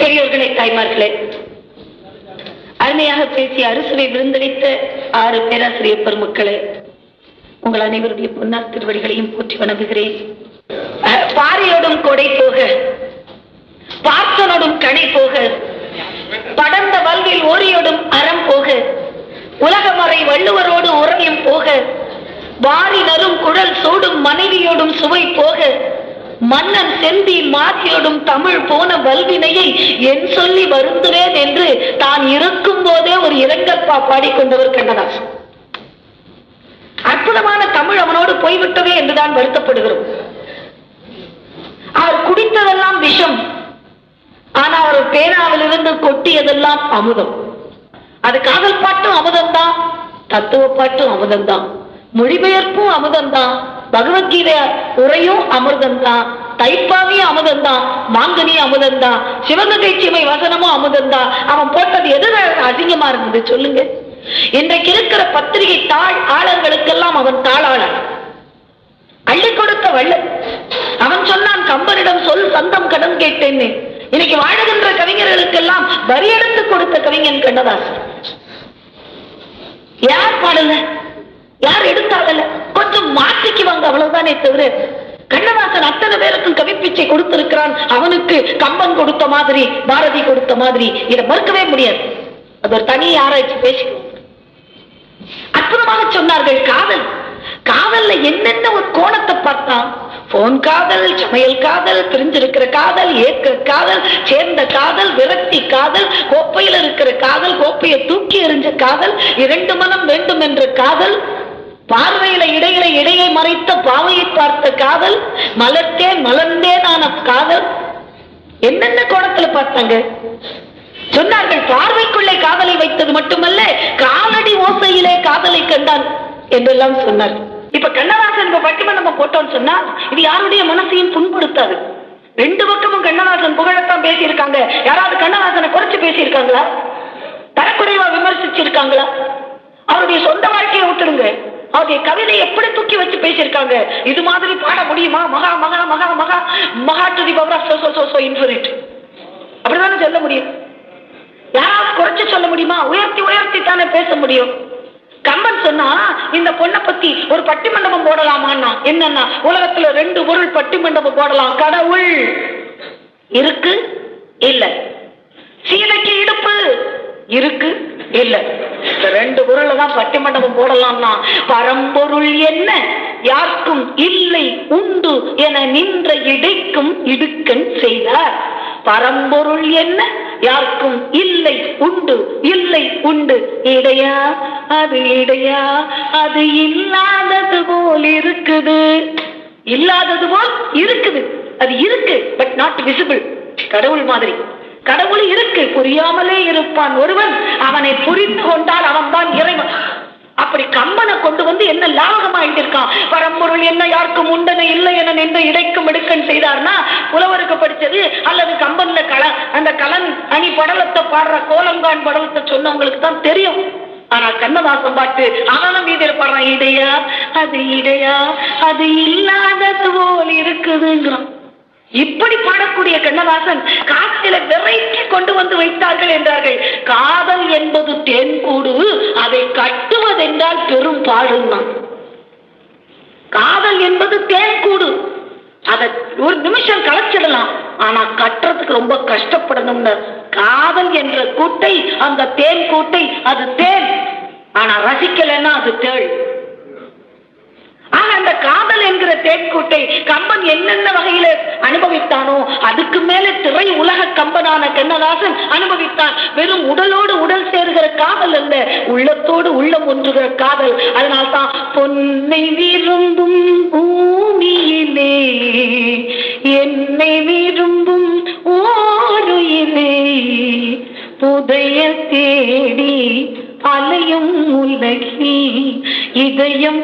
பெரியோர்களே தாய்மார்களே அருமையாக பேசிய அறுசுவை விருந்தளித்த ஆறு பேராசிரியர் பெருமக்களே உங்கள் அனைவருடைய பொன்னார் திருவடிகளையும் போற்றி வணங்குகிறேன். பாறையோடும் கொடை போக பார்த்தனோடும் கணை போக படர்ந்த வல்வில் ஓரியோடும் அறம் போக உலகமறை வள்ளுவரோடு உரையும் போக வாரி நரும் குழல் சூடும் மனைவியோடும் சுவை போக மன்னன் செந்தி மாற்றியோடும் தமிழ் போன வல்வினையை என் சொல்லி வருந்துவேன் என்று தான் இருக்கும் போதே ஒரு இரங்கற்பா பாடிக்கொண்டவர் கண்ணதாசன் அற்புதமான தமிழ் அவனோடு போய்விட்டதே என்றுதான் வருத்தப்படுகிறோம். அவர் குடித்ததெல்லாம் விஷம். ஆனா அவர் பேனாவிலிருந்து கொட்டியதெல்லாம் அமுதம். அது காதல் பாட்டும் அமுதம்தான் தத்துவ பாட்டும் அமுதம்தான். மொழிபெயர்ப்பும் அமுதம்தான் பகவத்கீதை உரையும் அமிர்தம்தான் தைப்பாவியும் அமுதம்தான் மாங்கனி அமுதம்தான் சிவகங்கை சீமை வசனமும் அமுதம்தான் அவன் போட்டது எது அதிகமா இருந்தது சொல்லுங்க. இன்றைக்கு இருக்கிற பத்திரிகை தாழ் ஆளர்களுக்கெல்லாம் அவன் தாளாளன். அள்ளி கொடுத்த வள்ள அவன் சொன்னான் கம்பனிடம் சொல் சந்தம் கடன் கேட்டேன்னு. இன்னைக்கு வாழுகின்ற கவிஞர்களுக்கெல்லாம் வரி எடுத்து கொடுத்த கவிஞன் கண்ணதாசன். யார் பாடல? யார் எடுத்தாடல கொஞ்சம் மாற்றிக்குவாங்க அவ்வளவுதானே தவிர கண்ணதாசன் அத்தனை பேருக்கும் கவிப்பிச்சை கொடுத்திருக்கிறான். அவனுக்கு கம்பன் கொடுத்த மாதிரி பாரதி கொடுத்த மாதிரி. இதை மறுக்கவே முடியாது. அது ஒரு தனி ஆராய்ச்சி பேசிக்கணும் அற்புதமாக சொன்னார்கள் காதல். காதல்ல என்னென்ன ஒரு கோணத்தை பார்த்தான் போன் காதல் சமையல் காதல் பிரிஞ்சிருக்கிற காதல் ஏக்க காதல் சேர்ந்த காதல் விரக்தி காதல் கோப்பையில் இருக்கிற காதல் கோப்பையை தூக்கி எறிஞ்ச காதல் இரண்டு மனம் வேண்டும் என்ற காதல் பார்வையில இடையில இடையை மறைத்த பாவையை பார்த்த காதல் மலர்த்தேன் மலர்ந்தேதான காதல். என்னென்ன கோணத்துல பார்த்தாங்க? சொன்னார்கள் பார்வைக்குள்ளே காதலை வைத்தது மட்டுமல்ல காலடி ஓசையிலே காதலை கண்டான் என்றெல்லாம் சொன்னார். இப்ப கண்ணதாசன் இப்ப நம்ம போட்டோம்னு சொன்னா இது யாருடைய மனசையும் புண்படுத்தாது. ரெண்டு பக்கமும் கண்ணதாசன் புகழத்தான் பேசியிருக்காங்க. யாராவது கண்ணதாசனை குறைச்சு பேசியிருக்காங்களா? தரக்குறைவா விமர்சிச்சிருக்காங்களா? அவருடைய சொந்த வாழ்க்கையை விட்டுருங்க ஓகே கவிதை எப்படி தூக்கி வச்சு பேசியிருக்காங்க? இது மாதிரி பாட முடியுமா? மகா மகா மகா மகா மகா to the power of so so so infinite அப்படிதானே சொல்ல முடியும்? யாராவது குறைச்சு சொல்ல முடியுமா? உயர்த்தி உயர்த்தி தானே பேச முடியும். கம்பன் சொன்னா இந்த பொண்ணை பத்தி ஒரு பட்டி மண்டபம் போடலாமான்னா என்னன்னா உலகத்துல ரெண்டு பொருள் பட்டி மண்டபம் போடலாம். கடவுள் இருக்கு இல்ல. சீதைக்கு இடுப்பு இருக்கு இல்ல. இந்த ரெண்டு பொருளை தான் பட்டி மண்டபம் போடலாம்னா பரம்பொருள் என்ன? யாருக்கும் இல்லை உண்டு என நின்ற இடைக்கும் இடுக்கன் செய்தார். பரம்பொருள் என்ன? யாருக்கும் இல்லை உண்டு இல்லை உண்டு. இடையா அது இடையா அது இல்லாதது போல் இருக்குது. இல்லாதது போல் இருக்குது. அது இருக்கு பட் நாட் விசிபிள் கடவுள் மாதிரி. கடவுள் இருக்கு புரியாமலே இருப்பான் ஒருவன். அவனை புரிந்து கொண்டால் அவன் தான் இறைவன். அப்படி கம்பனை கொண்டு வந்து என்ன லாபகமா ஆயிட்டிருக்கான் பரம்பொருள் என்ன யாருக்கும் உண்டன இல்லை என நின்று இடைக்கும் எடுக்கன் செய்தார்னா புலவருக்கு படிச்சது அல்லது கம்பன்ல கல அந்த கலன் அணி படலத்தை பாடுற கோலங்கான் படலத்தை சொன்னவங்களுக்கு தான் தெரியும். ஆனா கண்ணதாசன் பாட்டு அவனும் மீதில் பாடுறான் இடையா அது இடையா அது இல்லாதது போல் இருக்குதுங்கிறான். இப்படி பாடக்கூடிய கண்ணதாசன் காற்றில விரைச்சி கொண்டு வந்து வைத்தார்கள் என்றார்கள். காதல் என்பது தேன்கூடு அதை கட்டுவதென்றால் பெரும் பாடுன்னா காதல் என்பது தேன்கூடு அதை ஒரு நிமிஷம் களைச்சிடலாம். ஆனா கட்டுறதுக்கு ரொம்ப கஷ்டப்படணும்னு. காதல் என்ற கூட்டை அந்த தேன் கூட்டை அது தேன். ஆனா ரசிக்கலைன்னா அது தேள். ஆனா அந்த காதல் என்கிற தேன்கூட்டை கம்பன் என்னென்ன வகையில அனுபவித்தானோ அதுக்கு மேல திரை உலக கம்பனான கண்ணதாசன் அனுபவித்தான் வெறும் உடலோடு உடல் சேருகிற காதல் அல்ல உள்ளத்தோடு உள்ளம் ஒன்றுகிற காதல். அதனால்தான் பொன்னை விரும்பும் பூமியிலே என்னை விரும்பும் ஓருயிலே புதைய தேடி அலையும் உலகி இதயம்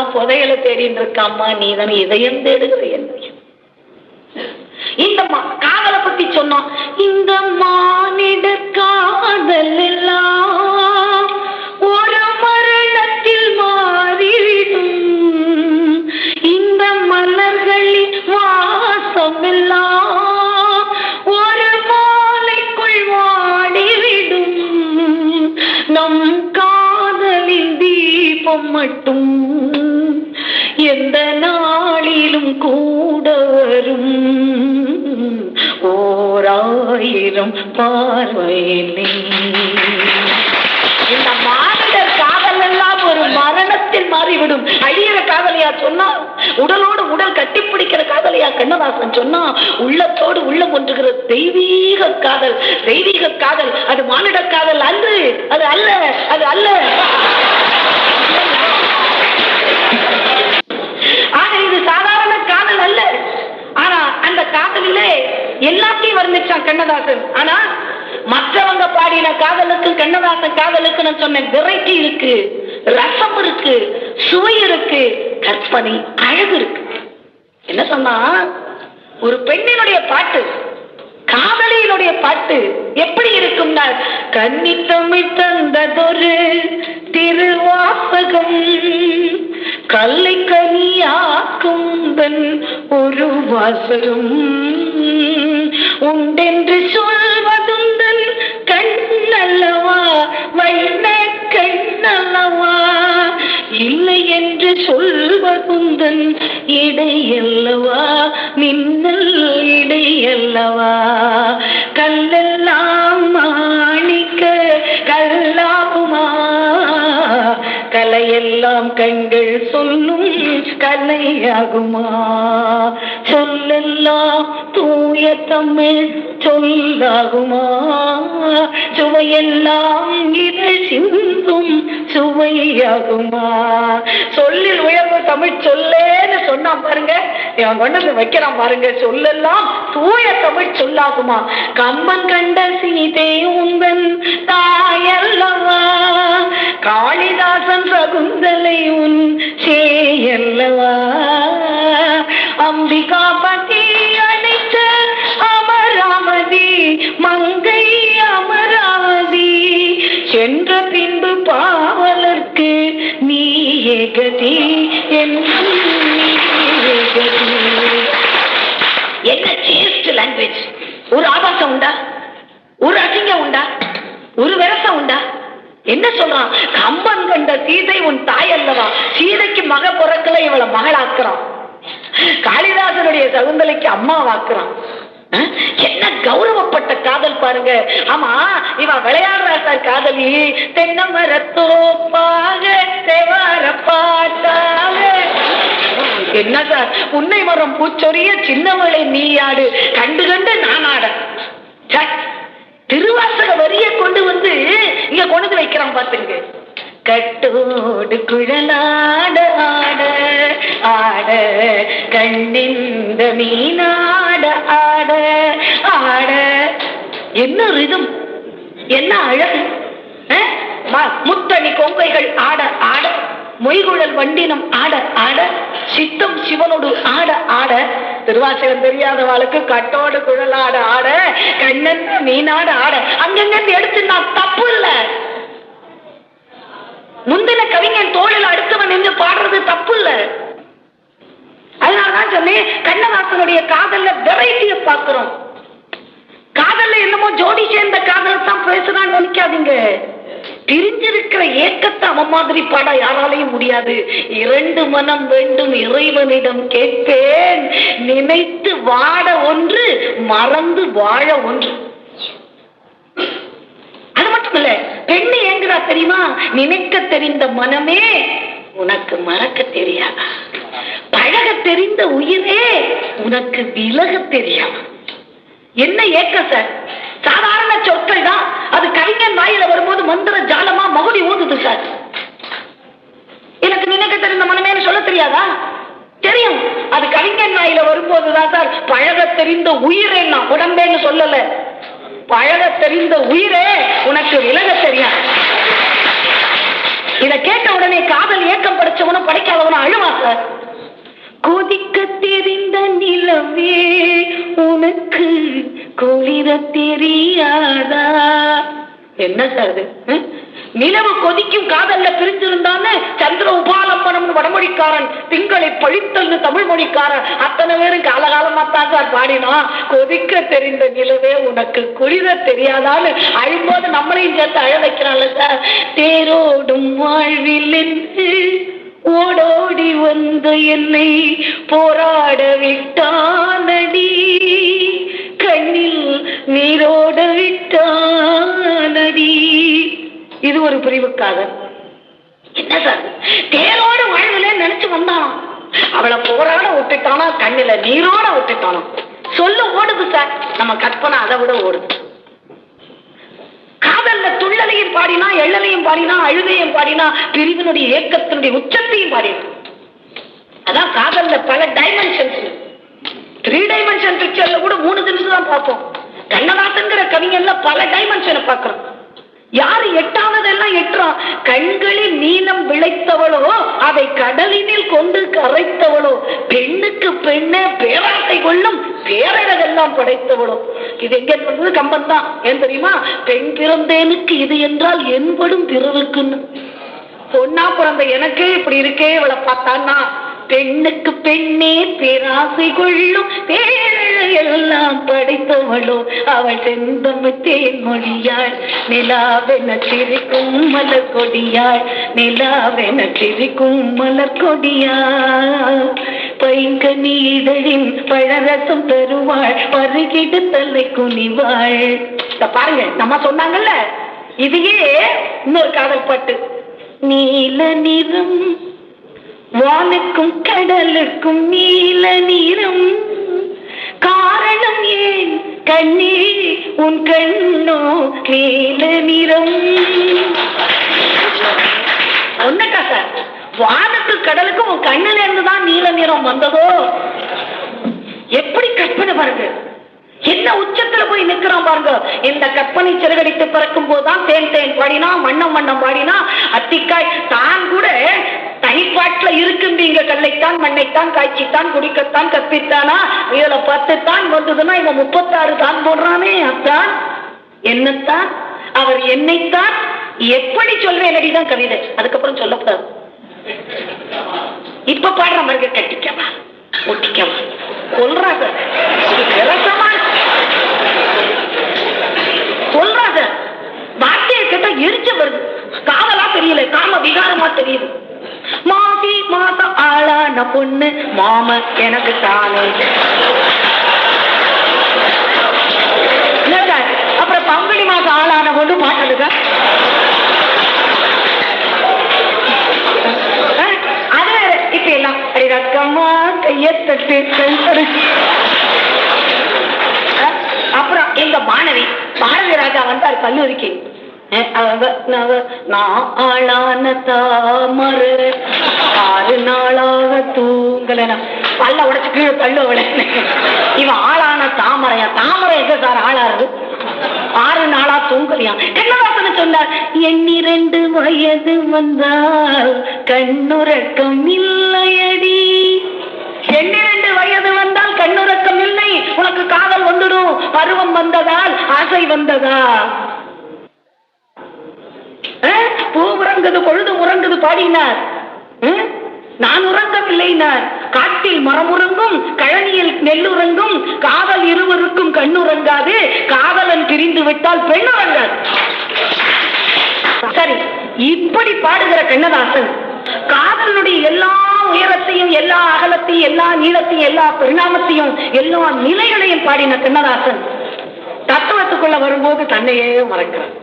மத்தவெல்லாம் புதையல தேடிட்டு இருக்காமா நீ தானே இதயம் தேடுகிற என்னையும் இந்த காதலை பத்தி சொன்னோம் இந்த மா ஓராயிரம் பார்வையிலே இந்த மானிடர் காதல் எல்லாம் ஒரு மரணத்தில் மாறிவிடும். அழியிற காதலியா சொன்னா உடலோடு உடல் கட்டிப்பிடிக்கிற காதலியா கண்ணதாசன் சொன்னா உள்ளத்தோடு உள்ளம் ஒன்றுகிற தெய்வீக காதல் தெய்வீக காதல் அது மானிட காதல் அன்று அது அல்ல அது அல்ல. நினைச்சான் கண்ணதாசன். ஆனா மற்றவங்க பாடின காதலுக்கு கண்ணதாசன் காதலுக்கு நான் சொன்ன வெரைட்டி இருக்கு ரசம் இருக்கு சுவை இருக்கு கற்பனை அழகு இருக்கு. என்ன சொன்னா ஒரு பெண்ணினுடைய பாட்டு காதலியினுடைய பாட்டு எப்படி இருக்கும்னா கன்னி தமிழ் தந்ததொரு திருவாசகம் கல்லை கனியாக்கும் ஒரு வாசகம். உண்டென்று சொல்வதுந்தன் கண்ணல்லவா? வைண கண்ணல்லவா? இல்லை என்று சொல்வதுந்தன் இடையல்லவா? மின்னல் இடையல்லவா? கலையெல்லாம் கண்கள் சொல்லும் கலையாகுமா? சொல்லெல்லாம் தூய தமிழ் சொல்லாகுமா? சுவையெல்லாம் இது சிந்தும் சுவையாகுமா? சொல்லில் உயர்வு தமிழ் சொல்லேன்னு சொன்னா பாருங்க. இவன் கொண்டு வந்து வைக்கிறான் பாருங்க. சொல்லெல்லாம் தூய தமிழ் சொல்லாகுமா? கம்பன் கண்ட சீதை உந்தன் தாயல்லவா காளிதாசன் சகுந்தலை உன் சேயல்லவா? அம்பிகாபதி அழைத்த அமராவதி மங்கை அமராவதி சென்ற பின்பு பாவலர்க்கு நீ ஏகதி என்ன சேஸ்ட் லாங்குவேஜ் ஒரு ஆபாசம் உண்டா? ஒரு அசிங்கம் உண்டா? ஒரு விரசம் உண்டா? என்ன சொல்றான் கம்பன் கண்ட சீதை உன் தாய் அல்லவா? சீதைக்கு மக பிறக்கல இவளை மகளாக்குறான். காளிதாசனுடைய சகுந்தலைக்கு அம்மா வாக்குறான் என்ன கௌரவப்பட்ட காதல் பாருங்க. ஆமா இவன் விளையாடுறா சார் காதலி. தென்னமரத்தோப்பாக தேவார பாட்டாக. என்ன சார்? உன்னை மரம் பூச்சொரிய சின்னவளை நீயாடு கண்டு கண்டு நான் ஆட. திருவாசக வரிய கொண்டு வந்து இங்க கொண்டு வந்து வைக்கிறான் பாத்துங்க கட்டோடு குழலாட ஆட ஆட கண்ணிந்த மீனாட ஆட ஆட. என்ன ரிதம்? என்ன அழகு? முத்தணி கொங்கைகள் ஆட ஆட. மொய்குழல் வண்டினம் ஆட ஆட. சித்தம் சிவனோடு ஆட ஆட. திருவாசகம் தெரியாதவாளுக்கு கட்டோடு குழலாட ஆட கண்ணன் மீனாட ஆட. அங்கங்க எடுத்து நான் தப்பு இல்ல. முந்தின கவிஞன் தோழில் அடுத்தவன் நின்று பாடுறது தப்பு இல்ல. அதனாலதான் சொன்னேன் கண்ணதாசனுடைய காதல்ல வெரைட்டிய பாக்குறோம் காதல்ல என்னமோ ஜோடி சேர்ந்த காதல் தான் பேசுறான்னு நினைக்காதீங்க. பிரிஞ்சிருக்கிற ஏக்கத்தை அவன் மாதிரி பாட யாராலையும் முடியாது. இரண்டு மனம் வேண்டும் இறைவனிடம் கேட்பேன். நினைத்து வாட ஒன்று மறந்து வாழ ஒன்று. அது மட்டும் இல்ல பெண்ணு ஏங்குறா தெரியுமா? நினைக்க தெரிந்த மனமே உனக்கு மறக்க தெரியாதா? பழக தெரிந்த உயிரே உனக்கு விலக தெரியாதா? என்ன ஏக்கம் சார்? சாதாரண சொற்கள் தான். அது கவிஞன் வாயில வரும்போது மந்திர ஜாலமா மகுடி ஊதுது சார். எனக்கு நினைக்க தெரிந்த மனமேன்னு சொல்ல தெரியாதா? தெரியும். அது கவிஞன் வாயில வரும்போதுதான் சார் பழக தெரிந்த உயிரே நான் உடம்பேன்னு சொல்லல. பழக தெரிந்த உயிரே உனக்கு விலக தெரியும் இத கேட்ட உடனே காதல் ஏக்கம் படைச்சவனும் படைக்காதவனும் அழுவா சார். கொதிக்க தெரிந்த நிலவே உனக்கு கொளித தெரியாதா? என்ன சார் அது நிலவு கொதிக்கும் காதல்ல பிரிஞ்சிருந்தான்னு சந்திர உபாலம்பனம் வடமொழிக்காரன் திங்களை பழித்தல்னு தமிழ் மொழிக்காரன் அத்தனை பேரும் காலகாலமா தான் சார் பாடினா கொதிக்க தெரிந்த நிலவே உனக்கு குளிர தெரியாதான்னு அழும்போது நம்மளையும் சேர்த்து அழ வைக்கிறான்ல சார் தேரோடும் வாழ்வில் ஓடோடி வந்த என்னை போராட விட்டான். ஒரு என்ன சார்? தேரோட வாழ்வுல நினைச்சு வந்தான் அவளை போராட விட்டுட்டானா கண்ணுல நீரோட விட்டுட்டானா? சொல்ல ஓடுது சார். நம்ம கற்பனை அதை விட ஓடுது. காதல்ல துள்ளலையும் பாடினா எள்ளலையும் பாடினா அழுதையும் பாடினா பிரிவினுடைய ஏக்கத்தினுடைய உச்சத்தையும் பாடினா. அதான் காதல்ல பல டைமென்ஷன்ஸ் த்ரீ டைமென்ஷன் பிக்சர்ல கூட மூணு நிமிஷம் தான் பார்ப்போம். கண்ணதாசங்கிற கவிஞர்ல பல டைமென்ஷனை பார்க்கிறோம். யாரு எட்டாவதெல்லாம் எட்டுறான்? கண்களில் நீளம் விளைத்தவளோ அதை கடலினில் கொண்டு கரைத்தவளோ பெண்ணுக்கு பெண்ணே பேராசை கொள்ளும் பேரழகெல்லாம் படைத்தவளோ. இது எங்க வந்தது கம்பன் தான் ஏன் தெரியுமா? பெண் பிறந்தேனுக்கு இது என்றால் என்படும் பிறருக்குன்னு. பொண்ணா பிறந்த எனக்கே இப்படி இருக்கே இவளை பார்த்தான்னா பெண்ணுக்கு பெண்ணே பேராசை கொள்ளும் எல்லாம் படைத்தவளோ அவள் செந்தமித்தேன் மொழியாள் நிலாவென சிரிக்கும் மலர் கொடியாள். நிலாவென சிரிக்கும் மலர் கொடியாள். பைங்கனி இதழின் பழரசம் தருவாள். பருகிடு தலை குனிவாள். இத பாருங்க நம்ம சொன்னாங்கல்ல இதையே இன்னொரு காதல் பாட்டு. நீல நிறம் வானுக்கும் கடலுக்கும் நீல நிறம். காரணம் ஏன்? கண்ணீர் உன் கண்ணோ நீல நிறம் ஒன்னக்கா சார்? வானத்து கடலுக்கும் உன் கண்ணுல இருந்து தான் நீல நிறம் வந்ததோ? எப்படி கற்பனை பாருங்க. என்ன உச்சத்துல போய் நிக்கிறான் பாருங்க. இந்த கற்பனை சிறகடித்து பறக்கும் போதுதான் தேன் தேன் பாடினா மண்ணம் வண்ணம் பாடினா அத்திக்காய் தான் கூட தனிப்பாட்டுல இருக்கும்பீங்க. கல்லைத்தான் மண்ணைத்தான் காய்ச்சித்தான் குடிக்கத்தான் கற்பித்தானா? இதுல பத்து தான் வந்ததுன்னா இவன் முப்பத்தாறு தான் போடுறானே அத்தான் என்னத்தான்? அவர் என்னைத்தான்? எப்படி சொல்றேன் அடிதான் கவிதை. அதுக்கப்புறம் சொல்லக்கூடாது. இப்ப பாடுற மருக கட்டிக்கவா ஒட்டிக்கவா. கொல்றாங்க இது விரசமா சொல்றாங்க வார்த்தையை கேட்டா எரிச்ச வருது. காவலா தெரியல. காம விகாரமா தெரியுது மாசி மாசம் ஆளான பொண்ணு மாம எனக்கு தானே. என்னங்க, அப்புறம் பங்குனி மாசம் ஆளான பொண்ணு பாட்டுங்க அது வேற. இப்ப எல்லாம். அடி கையத்தட்டு கை அஹ், அப்புறம் எங்க மாணவி பாரதி ராஜா வந்தார் கல்லூரிக்கு. அஹ், அவ நவ ஆளான ஆறு நாளாக தூங்கலனா. பல்ல உடச்சு கீழே தள்ளு அவளை. இவன் ஆளான தாமரையா? தாமரை எங்க சார் ஆளாரு ஆறு நாளா தூங்கலையா? கண்ணதாசன் சொன்னார் எண்ணிரண்டு வயது வந்தால் கண்ணுறக்கம் இல்லையடி. எண்ணிரண்டு வயது வந்தால் கண்ணுறக்கம் இல்லை. உனக்கு காதல் வந்துடும். பருவம் வந்ததால் ஆசை வந்ததா? பூ உறங்குது பொழுது உறங்குது பாடினார். நான் உறங்கவில்லைனார் காட்டில் மரம் உறங்கும் கழனியில் நெல்லுறங்கும் காதல் இருவருக்கும் கண்ணுறங்காது காதலன் பிரிந்து விட்டால் பெண் உறங்காது. சரி இப்படி பாடுகிற கண்ணதாசன் காதலுடைய எல்லா உயரத்தையும் எல்லா அகலத்தையும் எல்லா நீளத்தையும் எல்லா பரிணாமத்தையும் எல்லா நிலைகளையும் பாடின கண்ணதாசன் தத்துவத்துக்குள்ள வரும்போது தன்னையே மறக்கிறான்